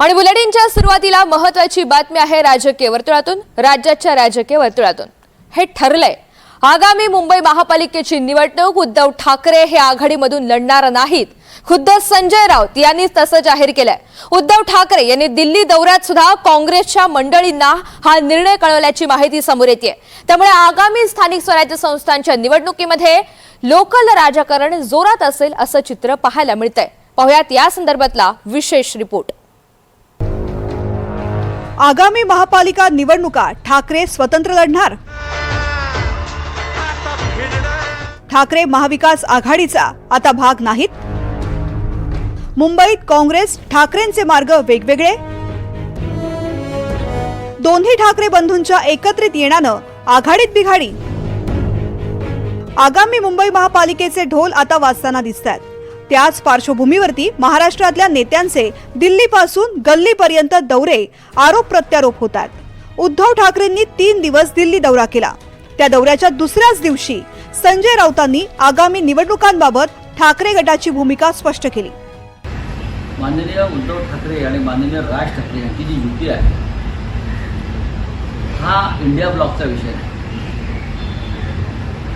आणि बुलेटिनच्या सुरुवातीला महत्वाची बातमी आहे राजकीय वर्तुळातून राज्याच्या राजकीय वर्तुळातून. हे ठरलंय. आगामी मुंबई महापालिकेची निवडणूक उद्धव ठाकरे हे आघाडीमधून लढणार नाहीत. खुद्द संजय राऊत यांनी तसं जाहीर केलंय. उद्धव ठाकरे यांनी दिल्ली दौऱ्यात सुद्धा काँग्रेसच्या मंडळींना हा निर्णय कळवल्याची माहिती समोर येते त्यामुळे आगामी स्थानिक स्वराज्य संस्थांच्या निवडणुकीमध्ये लोकल राजकारण जोरात असेल असं चित्र पाहायला मिळतंय. पाहुयात या संदर्भातला विशेष रिपोर्ट. आगामी महापालिका निवडणुका ठाकरे स्वतंत्र लढणार? ठाकरे महाविकास आघाडीचा आता भाग नाहीत? मुंबईत काँग्रेस ठाकरेंचे मार्ग वेगवेगळे? दोन्ही ठाकरे बंधूंच्या एकत्रित येण्यानं आघाडीत बिघाडी? आगामी मुंबई महापालिकेचे ढोल आता वाजताना दिसत आहेत त्याच पार्श्वभूमीवरती महाराष्ट्रातल्या नेत्यांचे दिल्लीपासून गल्लीपर्यंत दौरे आरोप प्रत्यारोप होतात. उद्धव ठाकरेंनी तीन दिवस दिल्ली दौरा केला. त्या दौऱ्याच्या दुसऱ्याच दिवशी संजय राऊतांनी आगामी निवडणुकांबाबत ठाकरे गटाची भूमिका स्पष्ट केली. माननीय उद्धव ठाकरे आणि माननीय राज ठाकरे यांची जी युती आहे हा इंडिया ब्लॉकचा विषय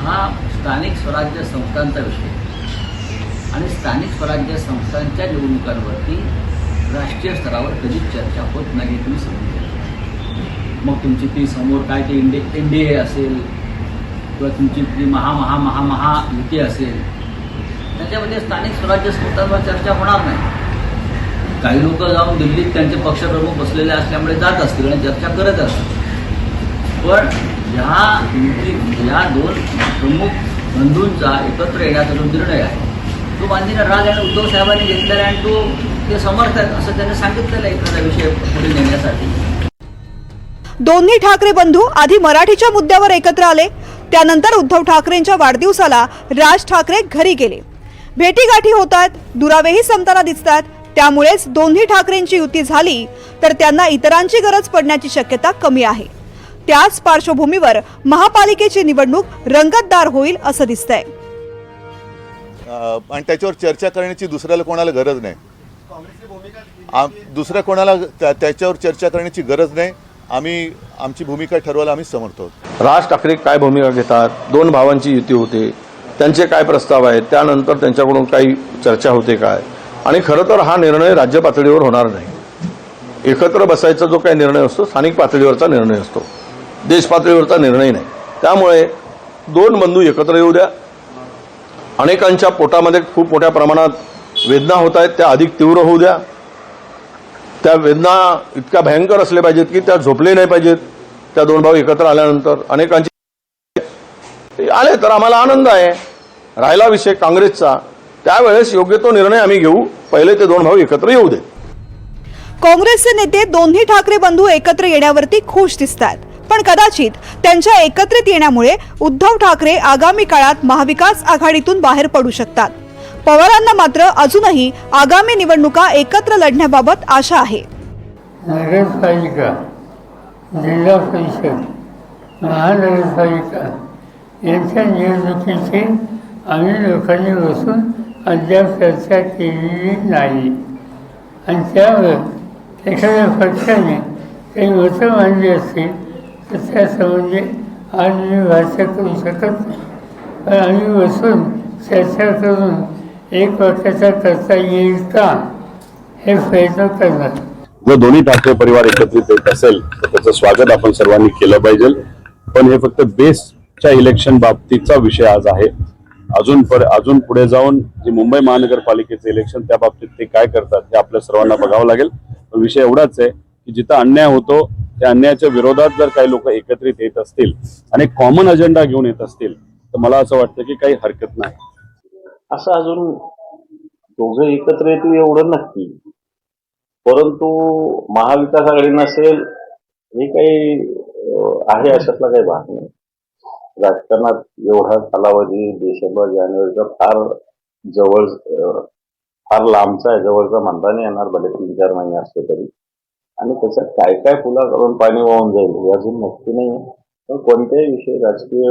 हा स्थानिक स्वराज्य संस्थांचा विषय आणि स्थानिक स्वराज्य संस्थांच्या निवडणुकांवरती राष्ट्रीय स्तरावर कधीच चर्चा होत नाही तुम्ही समजून घ्या. मग तुमची ती समोर काय ते इंडे एन डी ए असेल किंवा तुमची ती महा महा महा महा युती असेल त्याच्यामध्ये स्थानिक स्वराज्य संस्थांवर चर्चा होणार नाही. काही लोक जाऊन दिल्लीत त्यांचे पक्षप्रमुख बसलेले असल्यामुळे जात असतील आणि चर्चा करत असतील. पण ह्या युती या दोन प्रमुख बंधूंचा एकत्र येण्याचा जो निर्णय आहे तो माननीय राग आणि उद्धव साहेबांनी घेतलेला आणि तो ते समर्थ आहेत असं त्यांनी सांगितलेलं आहे एखादा विषय पुढे नेण्यासाठी. दोन्ही ठाकरे बंधू आधी मराठीच्या मुद्द्यावर एकत्र आले. त्यानंतर उद्धव ठाकरेंच्या वाढदिवसाला राज ठाकरे घरी गेले. भेटीगाठी होत आहेत दुरावेही संपताना दिसत आहेत त्यामुळेच दोन्ही ठाकरेंची युती झाली तर त्यांना इतरांची गरज पडण्याची शक्यता कमी आहे. त्याच पार्श्वभूमीवर महापालिकेची निवडणूक रंगतदार होईल असं दिसतंय. आणि त्याच्यावर चर्चा करण्याची दुसऱ्याला कोणाला गरज नाही. आम- दुसऱ्या कोणाला त्या- त्याच्यावर चर्चा करण्याची गरज नाही. आम्ही आमची भूमिका ठरवायला आम्ही समर्थ आहोत. राज ठाकरे काय भूमिका घेतात? दोन भावांची युती होते. त्यांचे काय प्रस्ताव आहेत? त्यानंतर त्यांच्याकडून काही चर्चा होते काय आणि खरं तर हा निर्णय राज्य पातळीवर होणार नाही. एकत्र बसायचा जो काही निर्णय असतो स्थानिक पातळीवरचा निर्णय असतो. देश पातळीवरचा निर्णय नाही. त्यामुळे दोन बंधू एकत्र येऊ द्या. अनेकांच्या पोटामध्ये खूप मोठ्या प्रमाणात वेदना होत आहेत त्या अधिक तीव्र होऊ द्या. त्या वेदना इतक्या भयंकर असल्या पाहिजेत की त्या झोपले नाही पाहिजेत. त्या दोन भाऊ एकत्र आल्यानंतर अनेकांची आले तर आम्हाला आनंद आहे. राहिला विषय काँग्रेसचा. त्यावेळेस योग्य तो निर्णय आम्ही घेऊ. पहिले ते दोन भाऊ एकत्र येऊ देत. काँग्रेसचे नेते दोन्ही ठाकरे बंधू एकत्र येण्यावरती खुश दिसत आहेत पण कदाचित त्यांच्या एकत्रित येण्यामुळे उद्धव ठाकरे आगामी काळात महाविकास आघाडीतून बाहेर पडू शकतात. पवारांना मात्र अजूनही आगामी निवडणुका एकत्र लढण्याबाबत आशा आहे. नगरपालिका जिल्हा परिषद महानगरपालिका यांच्या निवडणुकीची आम्ही लोकांनी बसून अद्याप चर्चा केलेली नाही. आणि त्यावर एखाद्या पक्षाने काही मतं मांडली असतील तर म्हणजे आज मी भाष्य करू शकत नाही पण आम्ही बसून चर्चा करून एक वाक्याचा करता येईल का हे प्रयत्न करणार. जर दोन्ही ठाकरे परिवार एकत्रित येत असेल तर त्याचं स्वागत आपण सर्वांनी केलं पाहिजे. पण हे फक्त बेसच्या इलेक्शन बाबतीचा विषय आज आहे. अजून पर अजून पुढे जाऊन जे मुंबई महानगरपालिकेचं इलेक्शन त्या बाबतीत ते काय करतात हे आपल्या सर्वांना बघावं लागेल. विषय एवढाच आहे की जिथं अन्याय होतो त्या अन्यायाच्या विरोधात जर काही लोक एकत्रित येत असतील आणि कॉमन अजेंडा घेऊन येत असतील तर मला असं वाटतं की काही हरकत नाही. असं अजून दोघं एकत्र येतील एवढं नक्की. परंतु महाविकास आघाडी नसेल हे काही आहे अशातला काही भाग नाही. राजकारणात एवढा कालावधी डिसेंबर जानेवारीचा फार जवळ फार लांबचा आहे. जवळचा म्हणता नाही येणार भले तीन चार महिने असले तरी. आणि त्याच्यात काय काय पुलाकडून पाणी वाहून जाईल हे अजून नक्की नाही आहे. पण कोणत्याही विषयी राजकीय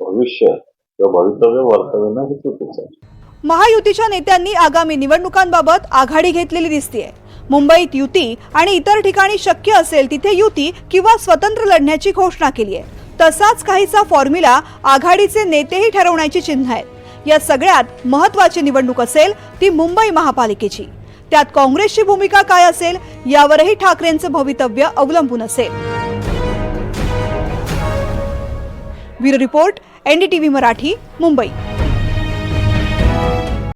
भविष्य किंवा भवितव्य वर्तवणं हे चुकीचं आहे. महायुतीच्या नेत्यांनी आगामी निवडणुकांबाबत आघाडी घेतलेली दिसतीये. मुंबईत युती आणि इतर ठिकाणी शक्य असेल तिथे युती किंवा स्वतंत्र लढण्याची घोषणा केली आहे तसाच काहीचा फॉर्म्युला आघाडीचे नेतेही ठरवण्याची चिन्ह आहेत. या सगळ्यात महत्वाची निवडणूक असेल ती मुंबई महापालिकेची. त्यात काँग्रेसची भूमिका काय असेल यावरही ठाकरेंचं भवितव्य अवलंबून असेल. Bureau report NDTV Marathi Mumbai.